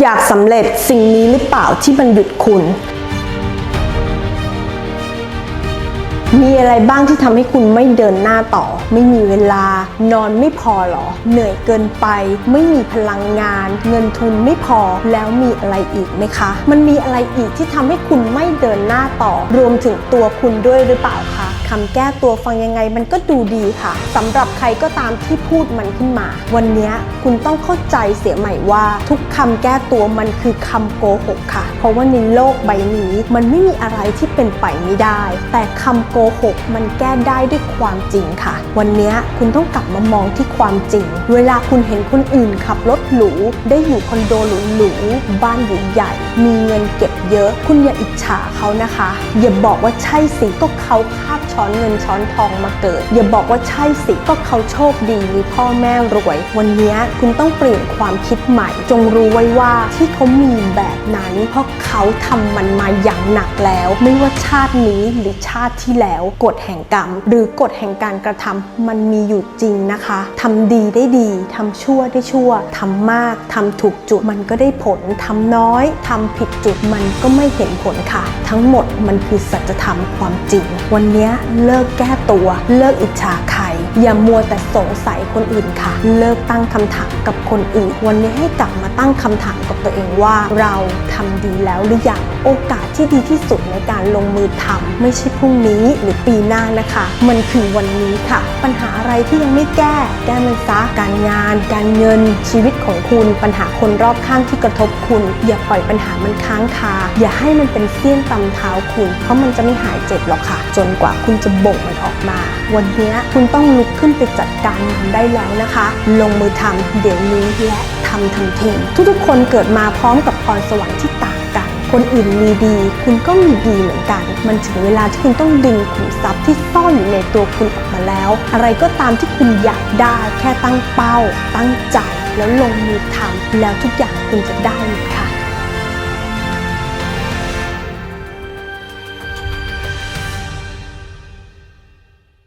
อยากสำเร็จสิ่งนี้หรือเปล่าที่มันหยุดคุณ มีอะไรบ้างที่ทำให้คุณไม่เดินหน้าต่อ ไม่มีเวลา นอนไม่พอหรอ เหนื่อยเกินไป ไม่มีพลังงาน เงินทุนไม่พอแล้วมีอะไรอีกไหมคะ มันมีอะไรอีกที่ทำให้คุณไม่เดินหน้าต่อ รวมถึงตัวคุณด้วยหรือเปล่าคะคำแก้ตัวฟังยังไงมันก็ดูดีค่ะสำหรับใครก็ตามที่พูดมันขึ้นมา วันนี้ คุณต้องเข้าใจเสียใหม่ว่าทุกคำแก้ตัวมันคือคำโกหกค่ะ เพราะว่าในโลกใบนี้มันไม่มีอะไรที่เป็นไปไม่ได้ แต่คำโกหกมันแก้ได้ด้วยความจริงค่ะ วันนี้คุณต้องกลับมามองที่ความจริง เวลาคุณเห็นคนอื่นขับรถหรูได้อยู่คอนโดหรูๆบ้านใหญ่ มีเงินเก็บเยอะ คุณอย่าอิจฉาเขานะคะ อย่าบอกว่าใช่สิก็เขาคาบช้อนเงินช้อนทองมาเกิด อย่าบอกว่าใช่สิก็เขาโชคดีมีพ่อแม่รวย วันนี้คุณต้องเปลี่ยนความคิดใหม่ จงรู้ไว้ว่าที่เขามีแบบนั้น เพราะเขาทำมันมาอย่างหนักแล้ว ไม่ว่าชาตินี้หรือชาติที่แล้วกฎแห่งกรรม หรือกฎแห่งการกระทำมันมีอยู่จริงนะคะทำดีได้ดีทำชั่วได้ชั่วทำมากทำถูกจุดมันก็ได้ผลทำน้อยทำผิดจุดมันก็ไม่เห็นผลค่ะ ทั้งหมดมันคือสัจธรรมความจริง วันนี้เลิกแก้ตัว เลิกอิจฉาใคร อย่ามัวแต่สงสัยคนอื่นค่ะ เลิกตั้งคำถามกับคนอื่น วันนี้ให้กลับมาตั้งคำถามกับตัวเองว่า เราทำดีแล้วหรือยังโอกาสที่ดีที่สุดในการลงมือทำไม่ใช่พรุ่งนี้หรือปีหน้านะคะ มันคือวันนี้ค่ะ ปัญหาอะไรที่ยังไม่แก้ แก้มันซะการงาน การเงินชีวิตของคุณปัญหาคนรอบข้างที่กระทบคุณ อย่าปล่อยปัญหามันค้างคา อย่าให้มันเป็นเสี้ยนตำเท้าคุณ เพราะมันจะไม่หายเจ็บหรอกค่ะ จนกว่าคุณจะบ่งมันออกมา วันนี้คุณต้ององลุกขึ้นไปจัดการมันได้แล้วนะคะ ลงมือทำเดี๋ยวนี้และทำทันทีทุกๆ คนเกิดมาพร้อมกับพรสวรรค์ที่ต่างกัน คนอื่นมีดี คุณก็มีดีเหมือนกัน มันถึงเวลาที่คุณต้องดึงขุมทรัพย์ที่ซ่อนอยู่ในตัวคุณออกมาแล้ว อะไรก็ตามที่คุณอยากได้แค่ตั้งเป้า ตั้งใจแล้วลงมือทำแล้วทุกอย่างคุณจะได้ค่ะ